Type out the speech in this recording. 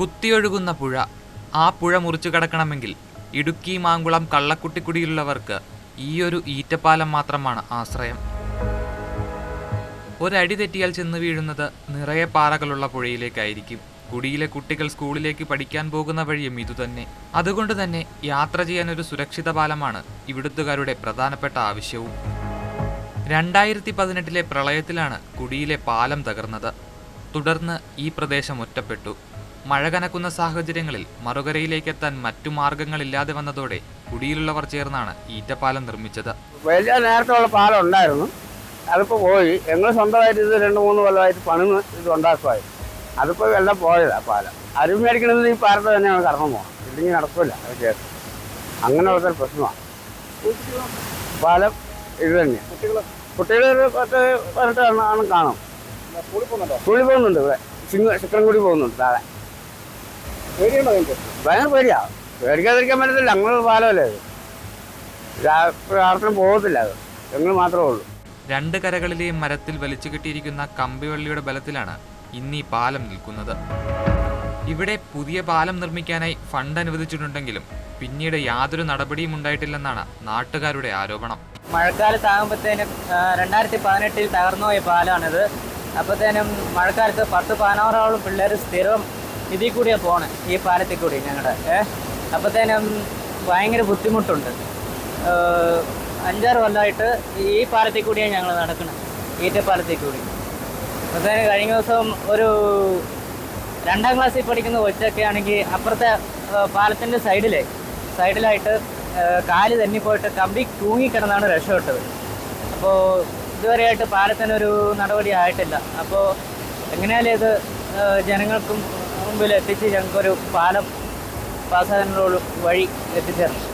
കുത്തിയൊഴുകുന്ന പുഴ. ആ പുഴ മുറിച്ചു കടക്കണമെങ്കിൽ ഇടുക്കി മാങ്കുളം കള്ളക്കുട്ടിക്കുടിയിലുള്ളവർക്ക് ഈയൊരു ഈറ്റപ്പാലം മാത്രമാണ് ആശ്രയം. ഒരടി തെറ്റിയാൽ ചെന്ന് വീഴുന്നത് നിറയെ പാറകളുള്ള പുഴയിലേക്കായിരിക്കും. കുടിയിലെ കുട്ടികൾ സ്കൂളിലേക്ക് പഠിക്കാൻ പോകുന്ന വഴിയും ഇതുതന്നെ അതുകൊണ്ട് തന്നെ യാത്ര ചെയ്യാൻ ഒരു സുരക്ഷിത പാലമാണ് ഇവിടുത്തുകാരുടെ പ്രധാനപ്പെട്ട ആവശ്യവും. രണ്ടായിരത്തി പതിനെട്ടിലെ പ്രളയത്തിലാണ് കുടിയിലെ പാലം തകർന്നത്. തുടർന്ന് ഈ പ്രദേശം ഒറ്റപ്പെട്ടു. മഴ കനക്കുന്ന സാഹചര്യങ്ങളിൽ മറുകരയിലേക്ക് എത്താൻ മറ്റു മാർഗങ്ങളില്ലാതെ വന്നതോടെ കുടിയിലുള്ളവർ ചേർന്നാണ് ഈറ്റപ്പാലം നിർമ്മിച്ചത്. വലിയ നേരത്തുള്ള പാലം ഉണ്ടായിരുന്നു. അതിപ്പോ പോയി. ഞങ്ങൾ സ്വന്തമായിട്ട് ഇത് രണ്ട് മൂന്ന് കൊല്ലമായിട്ട് പണി ഇത് ഉണ്ടാക്കുമായിരുന്നു അതിപ്പോ എല്ലാം പോയതാ പാലം. അരി മേടിക്കണമെന്ന് ഈ പാലത്ത് തന്നെയാണ് കടന്നു പോകണം ഇല്ലെങ്കിൽ നടക്കില്ല അത് കേസ് അങ്ങനെ ഉള്ള പ്രശ്നമാണ്. പാലം ഇത് തന്നെയാണ് കുട്ടികൾ പത്ത് പതിനെട്ട് കാണും. സ്കൂളിൽ പോകുന്നുണ്ട്? ഇവിടെ. ചിക്കൻ കുടി പോകുന്നുണ്ട് താഴെ ഭയങ്കര പേടിയാ. പേടിക്കാതിരിക്കാൻ പറ്റത്തില്ല. ഞങ്ങൾ പാലമല്ലേ ആർക്കും പോകത്തില്ല അത്. ഞങ്ങൾ മാത്രമേ ഉള്ളൂ. രണ്ട് കരകളിലെയും മരത്തിൽ വലിച്ചു കെട്ടിയിരിക്കുന്ന കമ്പിവള്ളിയുടെ ബലത്തിലാണ് ഇന്ന് ഈ പാലം നിൽക്കുന്നത്. ഇവിടെ പുതിയ പാലം നിർമ്മിക്കാനായി ഫണ്ട് അനുവദിച്ചിട്ടുണ്ടെങ്കിലും പിന്നീട് യാതൊരു നടപടിയും ഉണ്ടായിട്ടില്ലെന്നാണ് നാട്ടുകാരുടെ ആരോപണം. മഴക്കാലത്ത് ആകുമ്പോഴത്തേനും രണ്ടായിരത്തി പതിനെട്ടിൽ തകർന്നുപോയ പാലമാണിത്. അപ്പോഴത്തേനും മഴക്കാലത്ത് പത്ത് പതിനാറോളം പിള്ളേർ സ്ഥിരം ഇതിൽ കൂടിയാണ് പോണേ ഈ പാലത്തിൽ കൂടി ഞങ്ങളുടെ ഏഹ് അപ്പോഴത്തേനും ഭയങ്കര ബുദ്ധിമുട്ടുണ്ട്. അഞ്ചാറ് കൊല്ലമായിട്ട് ഈ പാലത്തിൽ കൂടിയാണ് ഞങ്ങൾ നടക്കുന്നത് ഈറ്റപ്പാലത്തിൽ കൂടി അപ്പത്തേന് കഴിഞ്ഞ ദിവസം ഒരു രണ്ടാം ക്ലാസ്സിൽ പഠിക്കുന്ന കൊച്ചൊക്കെ ആണെങ്കിൽ അപ്പുറത്തെ പാലത്തിന്റെ സൈഡിലെ സൈഡിലായിട്ട് കാൽ പോയിട്ട് കമ്പി തൂങ്ങിക്കിടന്നാണ് രക്ഷപ്പെട്ടത്. അപ്പോൾ ഇതുവരെയായിട്ട് പാലത്തിനൊരു നടപടി ആയിട്ടില്ല. അപ്പോൾ എങ്ങനെയാലും ഇത് ജനങ്ങൾക്കും മുമ്പിൽ എത്തിച്ച് ഞങ്ങൾക്കൊരു പാലം പാസ്സാകാനുള്ള വഴി എത്തിച്ചേരണം